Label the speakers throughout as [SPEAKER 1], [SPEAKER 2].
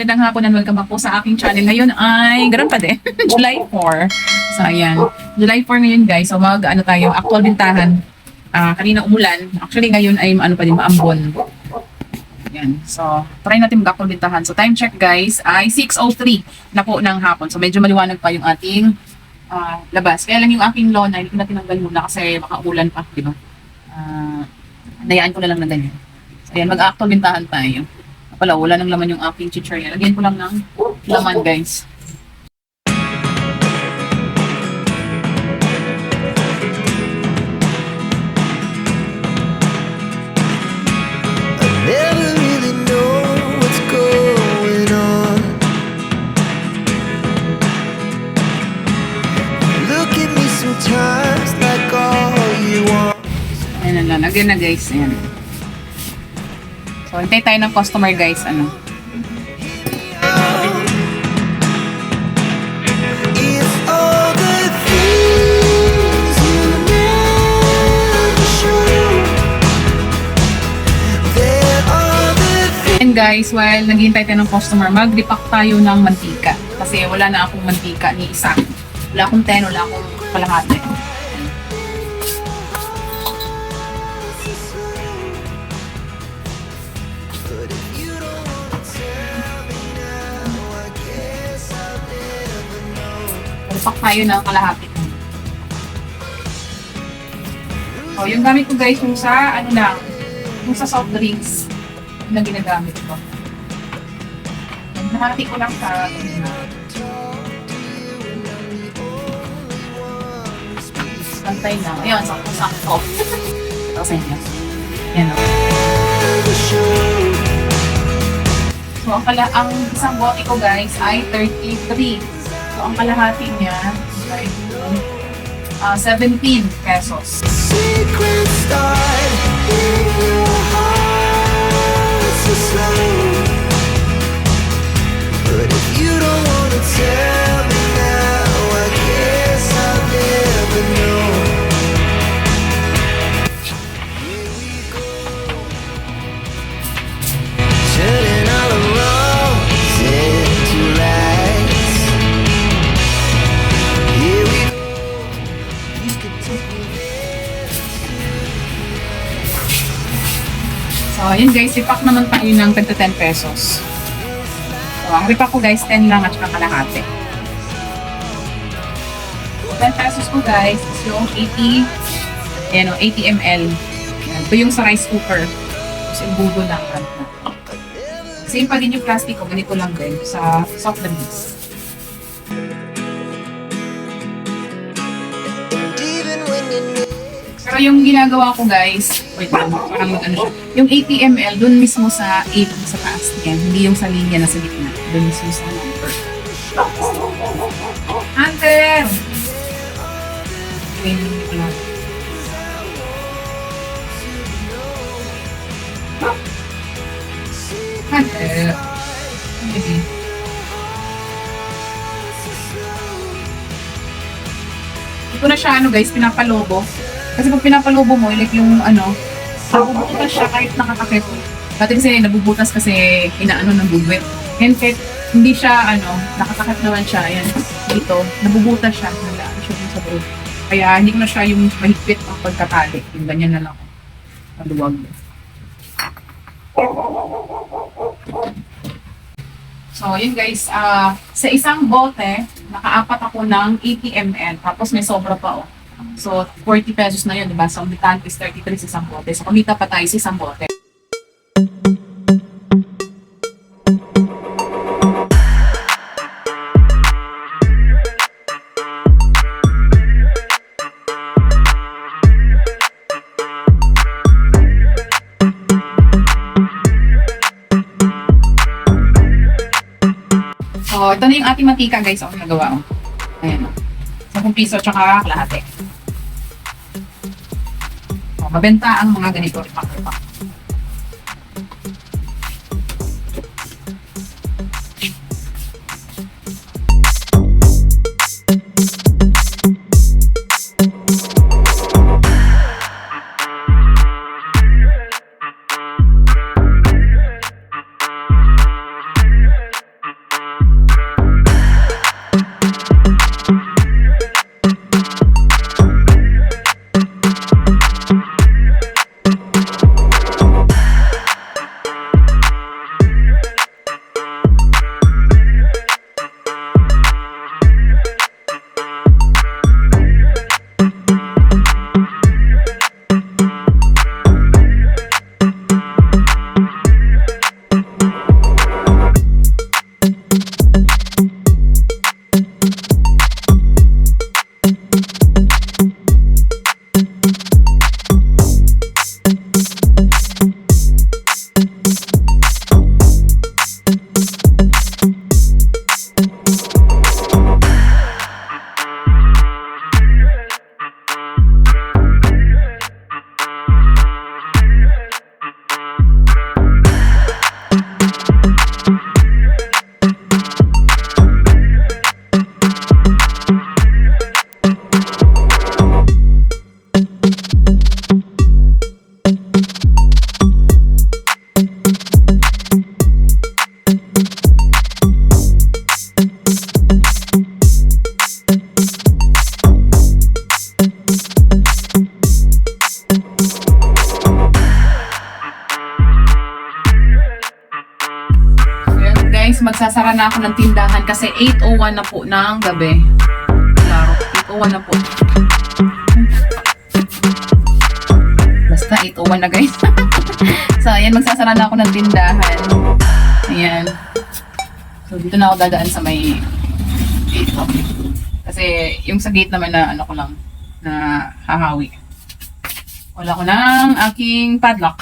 [SPEAKER 1] Magandang hapon and welcome back po sa aking channel. Ngayon ay, ganun pa din, July 4. So, ayan. July 4 ngayon guys. So, mag, ano tayo, actual bintahan. Ah, kanina umulan. Actually, ngayon ay, ano pa din, maambon. Ayan. So, try natin mag-actual bintahan. So, time check guys ay 6.03 na po ng hapon. So, medyo maliwanag pa yung ating ah, labas. Kaya lang yung aking lawn ay hindi na tinanggal muna kasi baka ulan pa, di ba? Ah, nayaan ko na lang na ganyan. So, ayan, mag-actual bintahan tayo. Wala, wala nang laman yung aking chichirya. Lagyan ko lang ng laman, guys. Ayan na lang. Lagyan na, guys. Ayan. So, hintay tayo ng customer, guys. Ano? And guys, while naghihintay tayo ng customer, mag-repack tayo ng mantika. Kasi wala na akong mantika ni isa. Wala akong 10, wala akong kalahati. Repack tayo ng kalahati. So, yung gamit ko guys, yung sa, ano lang, yung sa soft drinks, ang ginagamit ko. Nahati ko lang sa, Pantay na. Ayun, sakto-sakto. Ito sa inyo. Yan o.
[SPEAKER 2] Show.
[SPEAKER 1] So, ang, kala ang isang bote ko guys ay 33. So, ang kalahati niya ay uh, 17 pesos.
[SPEAKER 2] Secrets start in your heart So,
[SPEAKER 1] ayun guys, repack naman tayo ng tagta 10 pesos. So, ang repack ko guys, 10 lang at saka kalahati. 10 pesos ko guys is yung 80, ayan o, 80 ml. Yan. Ito yung sa rice cooker. Tapos yung bubo lang. Same pa din yung plastic ko, ganito lang din sa soft
[SPEAKER 2] know
[SPEAKER 1] Pero yung ginagawa ko guys, wait lang, parang mag ano siya. Yung 80 ml, dun mismo sa 8 sa taas niya, hindi yung sa linya na sa gitna. Dun mismo sa number. Hunter! Maybe. Hindi ko na siya ano guys, pinapalobo. Kasi pag pinapalobo mo, like yung ano, nabubutas siya kahit nakatakip. Dati kasi nabubutas kasi inaano ng bugwit. Ngayon kahit hindi siya ano, nakatakip naman siya, ayan, dito, nabubutas siya, nalaan siya sa bro. Kaya hindi ko na siya yung mahigpit ang pagkatali. Yung ganyan na lang. Maluwag. So, yun guys, ah sa isang bote, nakaapat ako ng 80 ml, tapos may sobra pa oh. So, 40 pesos na yun, di ba? So, ang bitan is 33 sa isang bote. So, kumita pa tayo sa isang bote. So, ito na yung ating mantika, guys. Ako nagawa, oh. Ayan, oh. 10 piso, tsaka kalahati. Mabenta ang mga ganito. Ripak-ripak. Magsasara na ako ng tindahan kasi 8.01 na po ng gabi. Klaro, 8.01 na po. Basta 8.01 na guys. so, ayan, magsasara na ako ng tindahan. Ayan. So, dito na ako dadaan sa may gate. Kasi, yung sa gate naman na ano ko lang, na hahawi. Wala ko ng aking padlock.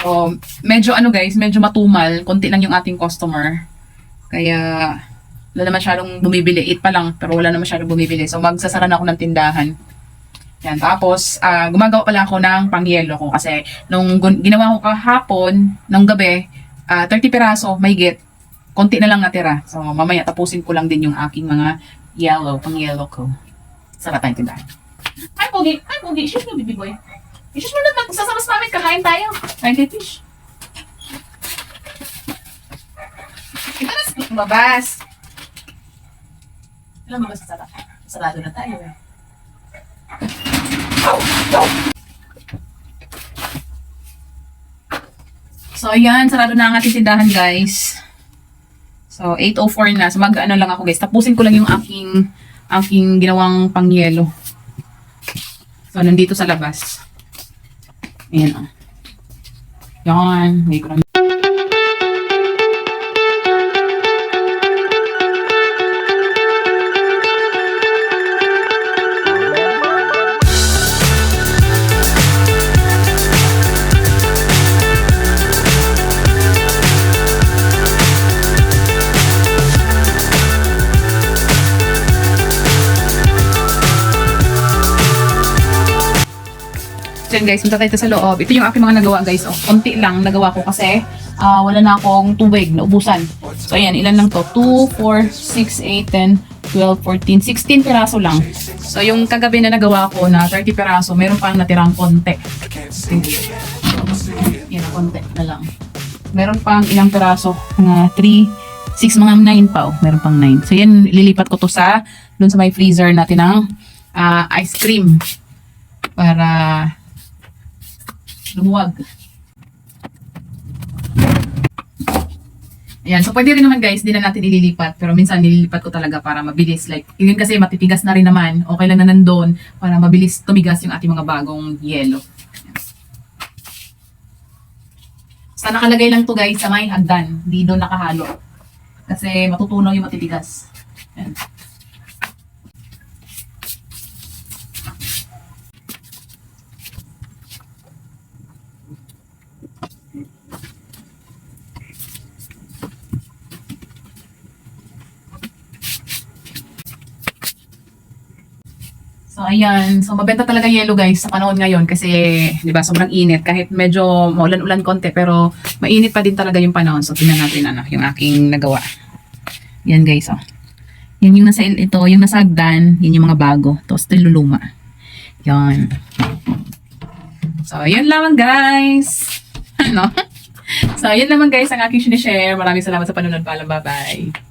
[SPEAKER 1] So, medyo ano guys, medyo matumal. Konti lang yung ating customer. Kaya, wala na masyadong bumibili. 8 pa lang, pero wala na masyadong bumibili. So, magsasara na ako ng tindahan. Yan. Tapos, ah, gumagawa pala ako ng pangyelo ko. Kasi, nung ginawa ko kahapon, nung gabi, ah, 30 piraso, may get. Konti na lang natira. So, mamaya tapusin ko lang din yung aking mga yellow, pang yellow ko. Sara tayong tindahan. Hi, Pogi! Hi, Pogi! Shush mo, baby boy. Ishush mo na, magsasaras namin, kakain tayo. Kain tayo, fish. Ito na, lumabas. Alam mo ba sa Sarado na tayo eh. So, ayan, sarado na ang ating tindahan, guys. So, 8.04 na. So, mag-ano lang ako, guys. Tapusin ko lang yung aking, aking ginawang pangyelo. So, nandito sa labas. Ayan, oh. Yan. Hindi ko Diyan guys, punta tayo sa loob. Ito yung aking mga nagawa guys. Oh, konti lang nagawa ko kasi ah, wala na akong tubig, naubusan. So ayan, ilan lang to? 2, 4, 6, 8, 10, 12, 14, 16 piraso lang. So yung kagabi na nagawa ko na 30 piraso, meron pang natirang konti. Yan, konti na lang. Meron pang ilang piraso? Mga 3, 6, mga 9 pa oh. Meron pang 9. So yan, lilipat ko to sa, dun sa may freezer natin ng ah, ice cream. Para lumuwag. Ayan, so pwede rin naman guys, di na natin ililipat. Pero minsan nililipat ko talaga para mabilis. Like, yun kasi matitigas na rin naman. Okay lang na nandun para mabilis tumigas yung ating mga bagong yelo. Basta nakalagay lang to guys sa may hagdan. Di doon nakahalo. Kasi matutunaw yung matitigas. Ayan. So, ayan. So, mabenta talaga yellow guys sa panahon ngayon kasi, di ba, sobrang init. Kahit medyo maulan-ulan konti, pero mainit pa din talaga yung panahon. So, tingnan natin ano, yung aking nagawa. Yan guys, oh. Yan yung nasa, ito, yung nasa hagdan, yun yung mga bago. Tapos, ito luluma. Yan. So, yun lamang guys. Ano? So, yun naman guys ang aking sinishare. Maraming salamat sa panonood. Paalam, bye-bye.